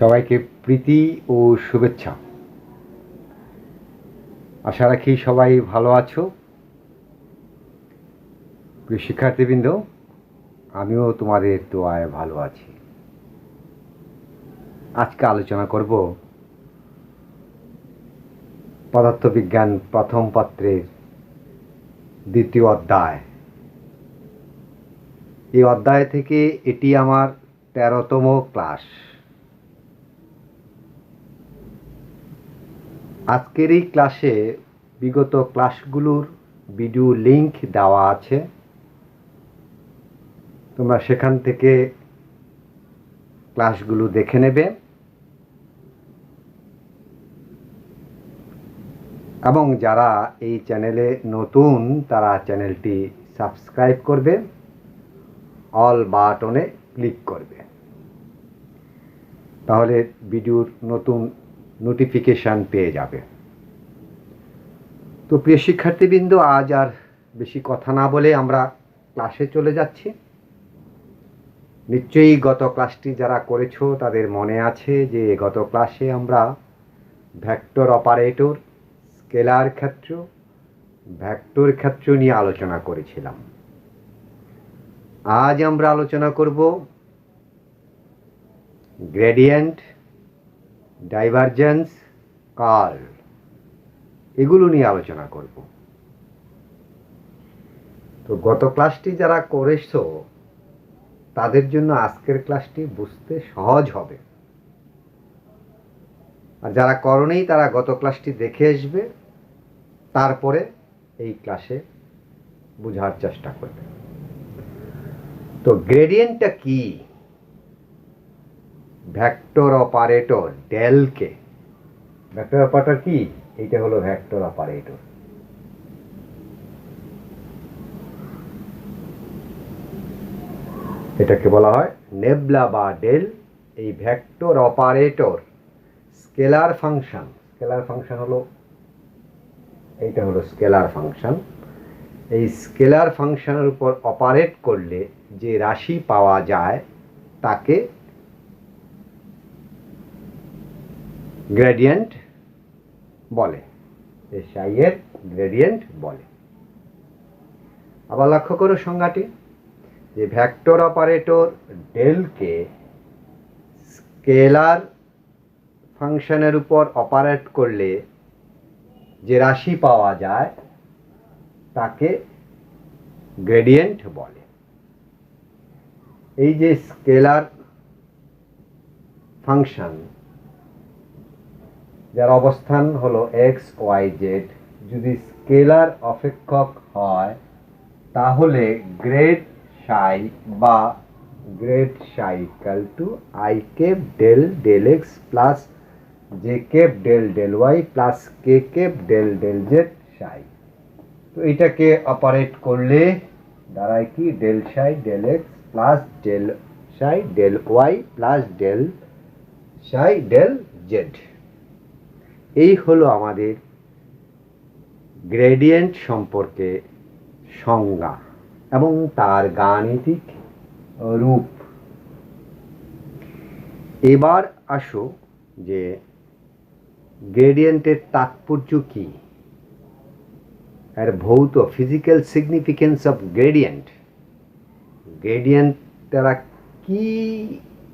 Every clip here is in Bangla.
সবাইকে প্রীতি ও শুভেচ্ছা। আশা রাখি সবাই ভালো আছো। প্রিয় শিক্ষার্থীবৃন্দ, আমিও তোমাদের দোয়ায় ভালো আছি। আজকে আলোচনা করব পদার্থবিজ্ঞান প্রথম পত্রের দ্বিতীয় অধ্যায়। এই অধ্যায় থেকে এটি আমার তেরোতম ক্লাস। আজকের এই ক্লাসে বিগত ক্লাসগুলোর ভিডিও লিংক দেওয়া আছে। তোমরা সেখান থেকে ক্লাসগুলো দেখে নেবে। এবং যারা এই চ্যানেলে নতুন, তারা চ্যানেলটি সাবস্ক্রাইব করবে। অল বাটনে ক্লিক করবে। তাহলে ভিডিওর নতুন নোটিফিকেশান পেয়ে যাবে। তো প্রিয় শিক্ষার্থীবৃন্দ, আজ আর বেশি কথা না বলে আমরা ক্লাসে চলে যাচ্ছি। নিশ্চয়ই গত ক্লাসটি যারা করেছ, তাদের মনে আছে যে গত ক্লাসে আমরা ভ্যাক্টর অপারেটর স্কেলার ক্ষেত্র ভ্যাক্টর ক্ষেত্র নিয়ে আলোচনা করেছিলাম। আজ আমরা আলোচনা করব গ্রেডিয়েন্ট ডাইভারজেন্স কার্ল এগুলো নিয়ে আলোচনা করব। তো গত ক্লাসটি যারা করেছ, তাদের জন্য আজকের ক্লাসটি বুঝতে সহজ হবে। আর যারা করণেই তারা গত ক্লাসটি দেখে আসবে, তারপরে এই ক্লাসে বোঝার চেষ্টা করবে। তো গ্রেডিয়েন্টটা কি? ভ্যাক্টর অপারেটর ডেলকে ভ্যাক্টর অপারেটর কি? এইটা হলো ভ্যাক্টর অপারেটর এটাকে বলা হয় নেবলা বা ডেল এই vector operator scalar function scalar function হলো, এইটা হলো স্কেলার ফাংশন এই স্কেলার ফাংশনের উপর অপারেট করলে যে রাশি পাওয়া যায়, তাকে গ্রেডিয়েন্ট বলে। এর গ্রেডিয়েন্ট বলে। আবার লক্ষ্য করো সংজ্ঞাটি, যে ভ্যাক্টর অপারেটর ডেলকে স্কেলার ফাংশনের উপর অপারেট করলে যে রাশি পাওয়া যায়, তাকে গ্রেডিয়েন্ট বলে। এই যে স্কেলার ফাংশন যার অবস্থান হলো এক্স ওয়াই জেড। যদি স্কেলার অপেক্ষক হয়, তাহলে গ্রেড সাই বা grad psi equal to I cap del del X plus J cap del del Y plus K cap del del Z psi. তো এটাকে অপারেট করলে দাঁড়ায় কি? Del psi del X plus del psi del Y plus del psi del Z. এই হলো আমাদের গ্রেডিয়েন্ট সম্পর্কে সংজ্ঞা এবং তার গাণিতিক রূপ। এবার আসো যে গ্রেডিয়েন্টের তাৎপর্য কি? এর ভৌত physical significance of gradient gradient দ্বারা কী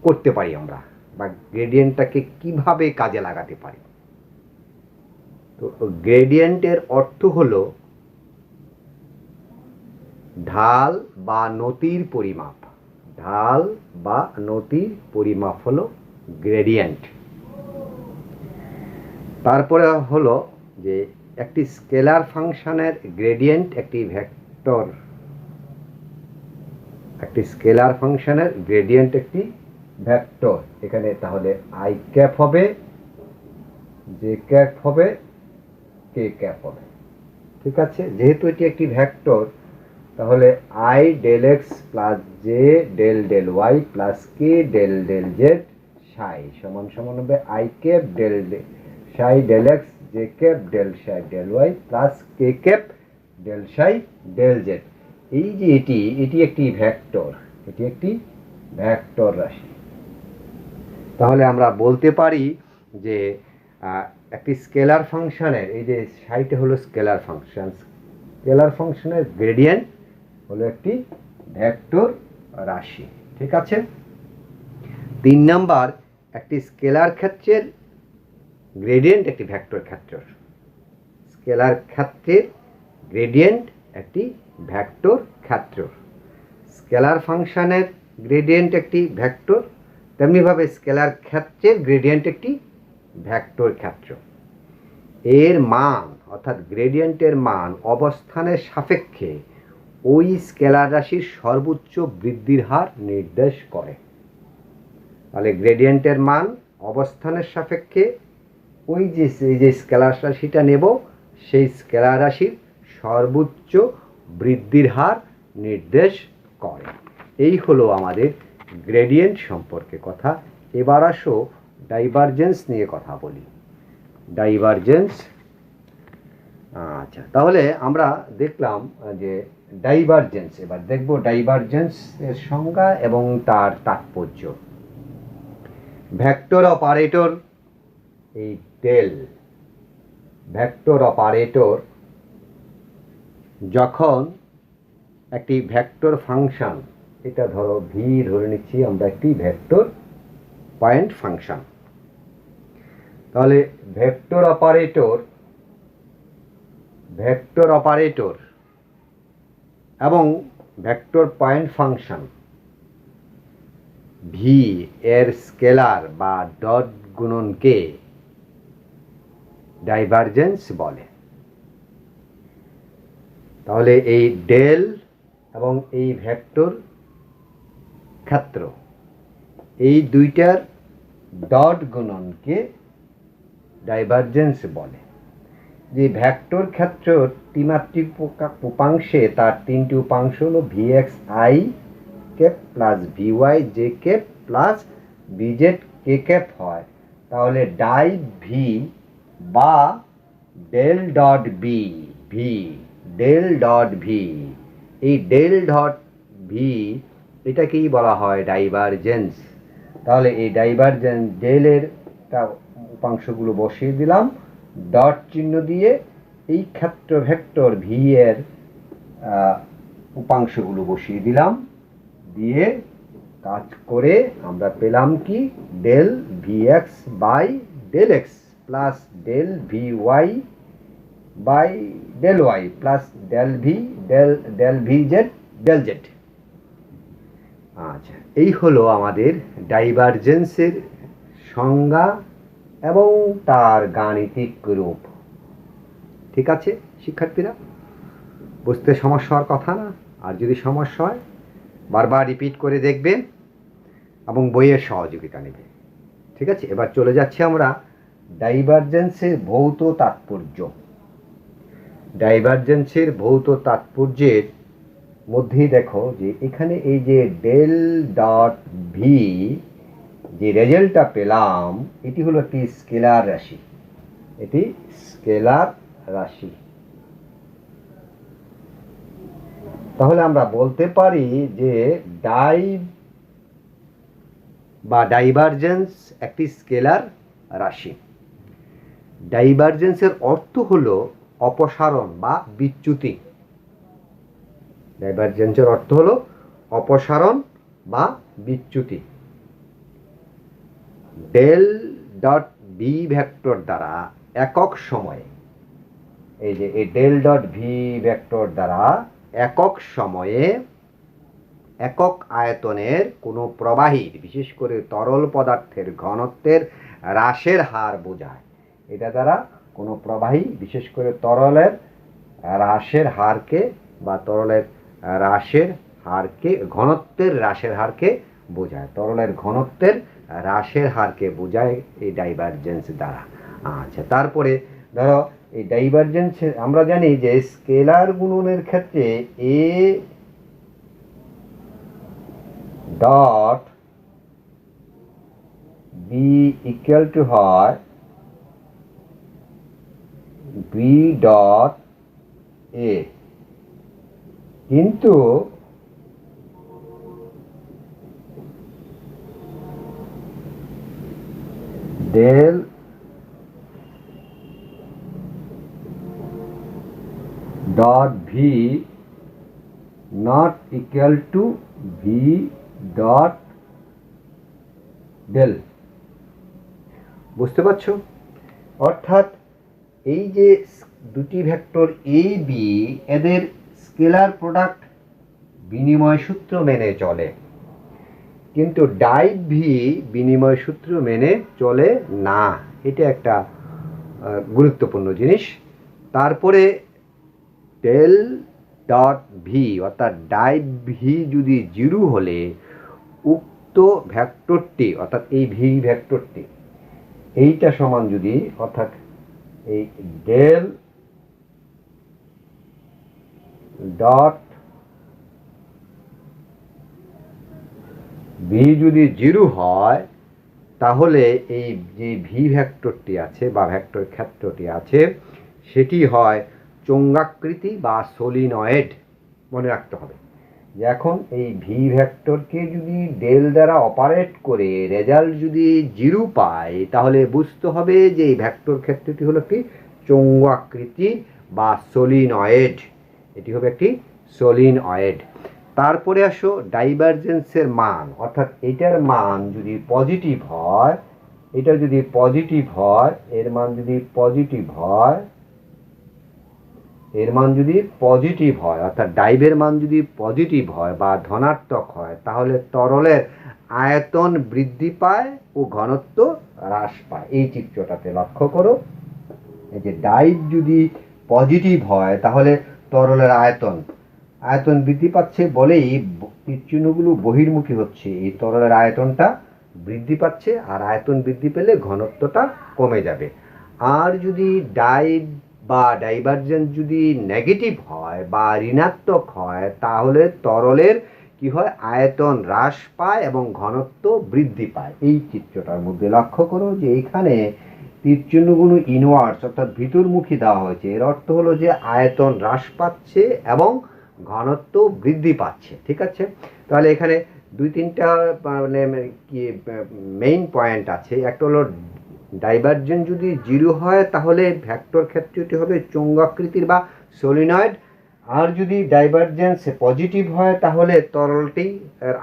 করতে পারি আমরা? বা গ্রেডিয়েন্টটাকে কীভাবে কাজে লাগাতে পারি? তো গ্রেডিয়েন্টের অর্থ হলো ঢাল বা নতির পরিমাপ। ঢাল বা নতির পরিমাপ হলো গ্রেডিয়েন্ট। তারপরে হলো যে একটি স্কেলার ফাংশনের গ্রেডিয়েন্ট একটি ভেক্টর। একটি স্কেলার ফাংশনের গ্রেডিয়েন্ট একটি ভেক্টর। এখানে তাহলে আই ক্যাপ হবে জে ক্যাপ হবে কে ক্যাপ হবে। ঠিক আছে? যেহেতু এটি একটি ভেক্টর, তাহলে I del X plus J del del Y plus K del del Z psi সমান সমান হবে I cap del psi del X J cap del psi del Y plus K cap del psi del Z এই যে এটি এটি একটি ভ্যাক্টর এটি একটি ভ্যাক্টর রাশি। তাহলে আমরা বলতে পারি যে একটি স্কেলার ফাংশনের, এই যে সাইটে হলো স্কেলার ফাংশন, স্কেলার ফাংশনের গ্রেডিয়েন্ট হলো একটি ভেক্টর রাশি, ঠিক আছে? তিন নাম্বার, একটি স্কেলার ক্ষেত্রের গ্রেডিয়েন্ট একটি ভেক্টর ক্ষেত্র স্কেলার ক্ষেত্রের গ্রেডিয়েন্ট একটি ভেক্টর ক্ষেত্র স্কেলার ফাংশনের গ্রেডিয়েন্ট একটি ভেক্টর, তেমনিভাবে স্কেলার ক্ষেত্রের গ্রেডিয়েন্ট একটি ভেক্টর ক্ষেত্র। এর মান, অর্থাৎ গ্রেডিয়েন্টের মান অবস্থানের সাপেক্ষে ওই স্কেলার রাশির সর্বোচ্চ বৃদ্ধির হার নির্দেশ করে। তাহলে গ্রেডিয়েন্টের মান অবস্থানের সাপেক্ষে ওই যে, এই যে স্কেলার রাশিটা নেব, সেই স্কেলার রাশির সর্বোচ্চ বৃদ্ধির হার নির্দেশ করে। এই হলো আমাদের গ্রেডিয়েন্ট সম্পর্কে কথা। এবার আসো ডাইভারজেন্স নিয়ে কথা বলি। ডাইভারজেন্স আচ্ছা তাহলে আমরা দেখলাম যে ডাইভারজেন্স এবার দেখব ডাইভারজেন্স এর সংজ্ঞা এবং তার তাৎপর্য। ভেক্টর অপারেটর এই ডেল ভেক্টর অপারেটর যখন একটি ভেক্টর ফাংশন এটা ধরো ভি ধরে নিচ্ছি, আমরা একটি ভেক্টর পয়েন্ট ফাংশন তাহলে ভেক্টর অপারেটর ভেক্টর অপারেটর এবং ভেক্টর পয়েন্ট ফাংশন ভি এর স্কেলার বা ডট গুণনকে ডাইভারজেন্স বলে। তাহলে এই ডেল এবং এই ভেক্টর ক্ষেত্র এই দুইটার ডট গুণনকে ডাইভারজেন্স বলে। যে ভ্যাক্টর ক্ষেত্র ত্রিমাত্রিক উপাংশে তার তিনটি উপাংশ হলো V X I cap plus V Y J cap plus V Z K cap হয়। তাহলে ডাই ভি বা del dot V, V, del dot V. এই ডেল ডট ভি এটাকেই বলা হয় ডাইভারজেন্স। তাহলে এই ডাইভারজেন্স ডেলের উপাংশগুলো বসিয়ে দিলাম। ডট চিহ্ন দিয়ে এই ক্ষেত্র ভেক্টর ভি এর উপাংশগুলো বসিয়ে দিলাম। দিয়ে কাজ করে আমরা পেলাম কি? Del V X by del X plus del V Y by del Y plus del V del del V Z del Z আচ্ছা। এই হলো আমাদের ডাইভারজেন্সের সংজ্ঞা এবং তার গাণিতিক রূপ। ঠিক আছে, শিক্ষার্থীরা? বুঝতে সমস্যা হওয়ার কথা না? আর যদি সমস্যা হয়, বারবার রিপিট করে দেখবেন এবং বইয়ের সহযোগিতা নেবে ঠিক আছে, এবার চলে যাচ্ছি আমরা ডাইভারজেন্সের ভৌত তাৎপর্য। ডাইভারজেন্সের ভৌত তাৎপর্যের মধ্যেই দেখো যে এখানে এই যে ডেল ডট ভি যে রেজাল্টটা পেলাম, এটি হলো একটি স্কেলার রাশি। এটি স্কেলার রাশি। তাহলে আমরা বলতে পারি যে ডাই বা ডাইভারজেন্স একটি স্কেলার রাশি। ডাইভারজেন্সের অর্থ হলো অপসারণ বা বিচ্যুতি। ডাইভারজেন্সের অর্থ হলো অপসারণ বা বিচ্যুতি। ডেল ডট বি ভেক্টর দ্বারা একক সময়ে, এই যে এই ডেল ডট ভি ভেক্টর দ্বারা একক সময়ে একক আয়তনের কোনো প্রবাহীর বিশেষ করে তরল পদার্থের ঘনত্বের হ্রাসের হার বোঝায়। এটা দ্বারা কোনো প্রবাহী, বিশেষ করে তরলের হ্রাসের হারকে বা তরলের হ্রাসের হারকে, ঘনত্বের হ্রাসের হারকে বোঝায়। তরলের ঘনত্বের হ্রাসের হারকে বোঝায় এই ডাইভারজেন্স দ্বারা। আচ্ছা তারপরে ধরো, এই ডাইভারজেন্স আমরা জানি যে স্কেলার গুণনের ক্ষেত্রে A dot B equal to হয় বি ডট এ কিন্তু del dot V not equal to V dot del বুঝতে পারছ? অর্থাৎ এই যে দুটি ভেক্টর এ বি এদের স্কেলার প্রোডাক্ট বিনিময় সূত্র মেনে চলে। কিন্তু ডাই ভি বিনিময় সূত্র মেনে চলে না। এটা একটা গুরুত্বপূর্ণ জিনিস। তারপরে ডেল ডট ভি, অর্থাৎ ডাই ভি যদি জিরো হলে উক্ত ভ্যাক্টরটি অর্থাৎ এই ভি ভ্যাক্টরটি এইটা সমান যদি, অর্থাৎ এই ডেল ডট ভি যদি জিরো হয়, তাহলে এই যে ভি ভ্যাক্টরটি আছে বা ভ্যাক্টর ক্ষেত্রটি আছে, সেটি হয় চোঙ্গাকৃতি বা সলিনয়েড মনে রাখতে হবে। এখন এই ভি ভ্যাক্টরকে যদি ডেল দ্বারা অপারেট করে রেজাল্ট যদি জিরো পায়, তাহলে বুঝতে হবে যে এই ভ্যাক্টর ক্ষেত্রটি হলো একটি চৌঙ্গাকৃতি বা সলিনয়েড এটি হবে একটি সলিনয়েড তারপরে আসো ডাইভারজেন্সের মান। অর্থাৎ এটার মান যদি পজিটিভ হয়, এটা যদি পজিটিভ হয়, এর মান যদি পজিটিভ হয়, এর মান যদি পজিটিভ হয়, অর্থাৎ ডাইভের মান যদি পজিটিভ হয় বা ধনাত্মক হয়, তাহলে তরলের আয়তন বৃদ্ধি পায় ও ঘনত্ব হ্রাস পায়। এই চিত্রটাতে লক্ষ্য করো, এই যে ডাইভ যদি পজিটিভ হয়, তাহলে তরলের আয়তন। আয়তন বৃদ্ধি পাচ্ছে বলেই তীরচিহ্নগুলো বহির্মুখী হচ্ছে। এই তরলের আয়তনটা বৃদ্ধি পাচ্ছে আর আয়তন বৃদ্ধি পেলে ঘনত্বটা কমে যাবে। আর যদি ডাইভ বা ডাইভারজেন্স যদি নেগেটিভ হয় বা ঋণাত্মক হয়, তাহলে তরলের কি হয়? আয়তন হ্রাস পায় এবং ঘনত্ব বৃদ্ধি পায়। এই চিত্রটার মধ্যে লক্ষ্য করো যে এইখানে তীরচিহ্নগুলো ইনওয়ার্ডস অর্থাৎ ভিতরমুখী দেওয়া হয়েছে। এর অর্থ হলো যে আয়তন হ্রাস পাচ্ছে এবং ঘনত্ব বৃদ্ধি পাচ্ছে, ঠিক আছে? তাহলে এখানে দুই তিনটা মানে কি মেইন পয়েন্ট আছে। একটা হলো ডাইভারজেন্ট যদি জিরো হয়, তাহলে ভ্যাক্টর ক্ষেত্রটি হবে চৌঙ্গাকৃতির বা সলিনয়েড আর যদি ডাইভারজেন্স পজিটিভ হয়, তাহলে তরলটি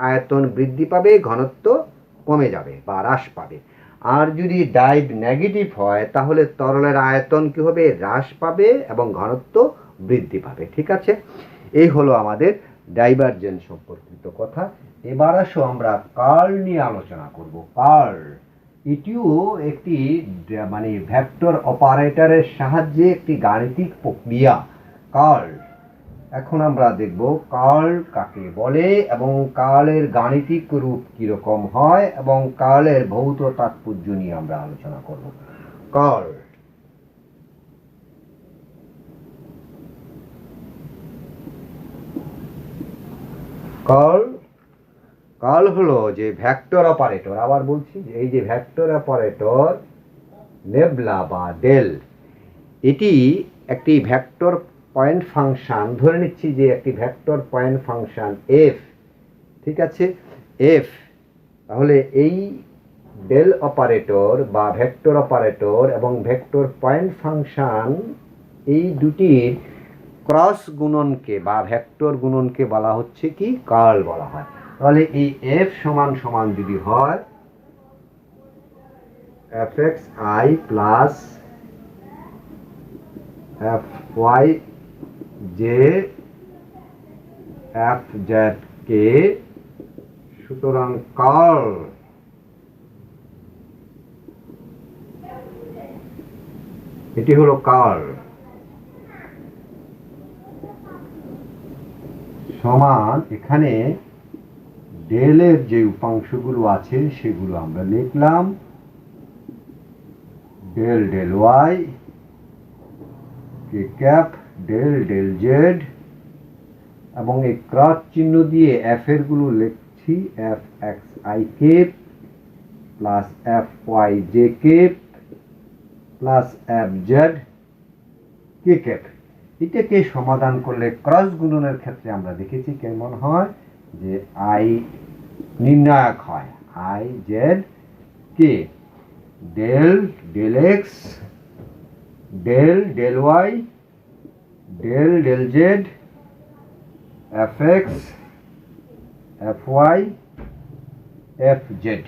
আয়তন বৃদ্ধি পাবে, ঘনত্ব কমে যাবে বা হ্রাস পাবে। আর যদি ডাইভ নেগেটিভ হয়, তাহলে তরলের আয়তন কি হবে? হ্রাস পাবে এবং ঘনত্ব বৃদ্ধি পাবে, ঠিক আছে? এই হলো আমাদের ডাইভারজেন্স সম্পর্কিত কথা। এবার আসো আমরা কার্ল নিয়ে আলোচনা করব। কার্ল এটিও একটি মানে ভ্যাক্টর অপারেটরের সাহায্যে একটি গাণিতিক প্রক্রিয়া। কার্ল এখন আমরা দেখব কাল কাকে বলে এবং কালের গাণিতিক রূপ কীরকম হয় এবং কালের ভৌত তাৎপর্য নিয়ে আমরা আলোচনা করব। কার্ল কাল। কাল হলো যে ভ্যাক্টর অপারেটর, আবার বলছি, এই যে ভ্যাক্টর অপারেটর নেবলা বা ডেল, এটি একটি ভ্যাক্টর পয়েন্ট ফাংশান ধরে নিচ্ছি যে একটি ভ্যাক্টর পয়েন্ট ফাংশন এফ ঠিক আছে? এফ তাহলে এই ডেল অপারেটর বা ভেক্টর অপারেটর এবং ভেক্টর পয়েন্ট ফাংশন এই দুটির ক্রস গুণনকে বা ভেক্টর গুণনকে বলা হচ্ছে কি? কার্ল বলা হয়। তাহলে এই এফ সমান সমান যদি হয় F X I plus F Y J F Z K সুতরাং কার্ল এটি হলো কার্ল সমান এখানে ডেলের যে উপাংশগুলো আছে সেগুলো আমরা লিখলাম। Del del Y K cap del del Z এবং এই ক্রস চিহ্ন দিয়ে এফ এরগুলো লিখছি F X I cap plus F Y J K plus F Z K cap এটাকে সমাধান করলে ক্রস গুণনের ক্ষেত্রে আমরা দেখেছি কেমন হয়, যে আই নির্ণায়ক হয় I Z K del del X del del Y del del Z F X F Y F Z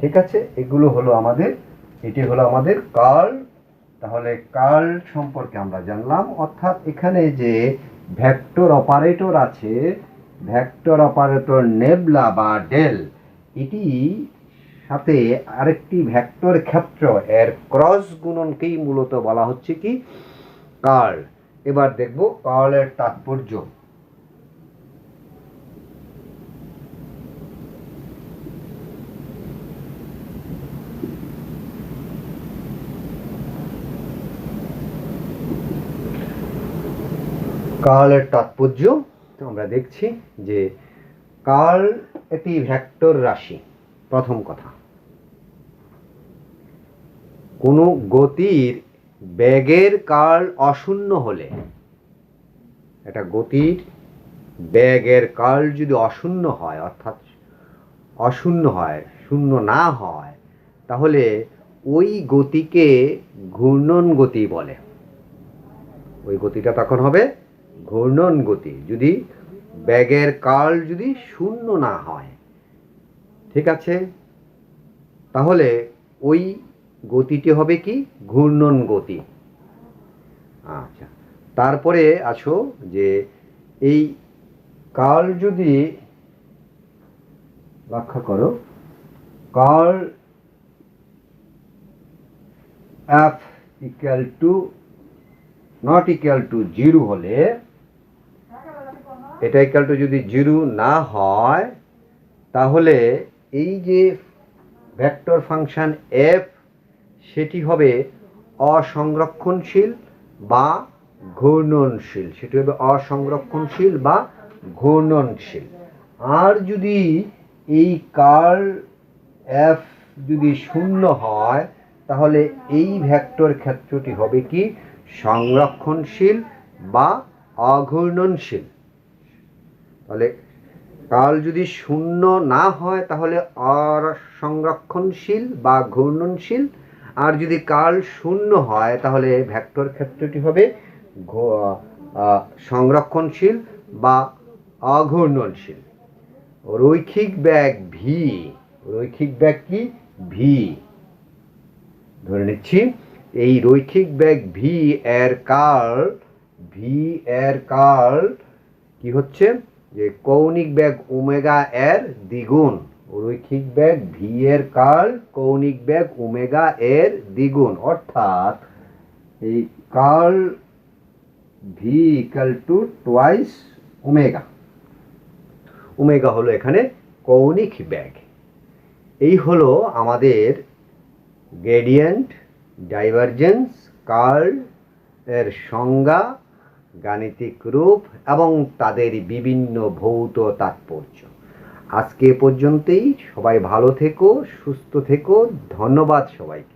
ঠিক আছে? এগুলো হলো আমাদের, এটি হলো আমাদের কার্ল। তাহলে কার্ল সম্পর্কে আমরা জানলাম। অর্থাৎ এখানে যে ভেক্টর অপারেটর আছে, ভেক্টর অপারেটর নেবলা বা ডেল, এটি সাথে আরেকটি ভেক্টর ক্ষেত্র, এর ক্রস গুণনকেই মূলত বলা হচ্ছে কি? কার্ল। এবার দেখব কার্লের তাৎপর্য। কার্লের তাৎপর্য আমরা দেখছি যে কার্ল একটি ভ্যাক্টর রাশি, প্রথম কথা। কোনো গতির বেগের কাল অশূন্য হলে। এটা গতির ব্যাগের কাল যদি অশূন্য হয়, অর্থাৎ অশূন্য হয়, শূন্য না হয়, তাহলে ওই গতিকে ঘূর্ণন গতি বলে। ওই গতিটা তখন হবে ঘূর্ণন গতি। যদি ব্যাগের কাল যদি শূন্য না হয়, ঠিক আছে? তাহলে ওই গতিটি হবে কি? ঘূর্ণন গতি। আচ্ছা তারপরে আসো যে এই কাল যদি ব্যাখ্যা করো curl F equal to, not equal to zero হলে এটা ইকুয়াল টু যদি জিরো না হয়, তাহলে এই যে ভেক্টর ফাংশন এফ সেটি হবে অসংরক্ষণশীল বা ঘূর্ণনশীল। সেটি হবে অসংরক্ষণশীল বা ঘূর্ণনশীল। আর যদি এই কার্ল এফ যদি শূন্য হয়, তাহলে এই ভেক্টর ক্ষেত্রটি হবে কি? সংরক্ষণশীল বা অঘূর্ণনশীল। তাহলে কাল যদি শূন্য না হয়, তাহলে অসংরক্ষণশীল বা ঘূর্ণনশীল আর যদি কাল শূন্য হয়, তাহলে ভেক্টর ক্ষেত্রটি হবে সংরক্ষণশীল বা অঘূর্ণনশীল। রৈখিক ব্যাগ ভি রৈখিক ব্যাগ কি? ভি ধরে নিচ্ছি, এই রৈখিক ব্যাগ ভি এর কার্ল ভি এর কার্ল কি হচ্ছে? যে কৌণিক ব্যাগ ওমেগা এর দ্বিগুণ। রৈখিক ব্যাগ ভি এর কার্ল কৌণিক ব্যাগ, ওমেগা এর দ্বিগুণ। অর্থাৎ এই curl V equal to twice omega. Omega হলো এখানে কৌণিক ব্যাগ। এই হলো আমাদের গ্রেডিয়েন্ট ডাইভারজেন্স কার্ল এর সংজ্ঞা, গাণিতিক রূপ এবং তাদের বিভিন্ন ভৌত তাৎপর্য। আজকে এ পর্যন্তই। সবাই ভালো থেকো সুস্থ থেকো। ধন্যবাদ সবাইকে।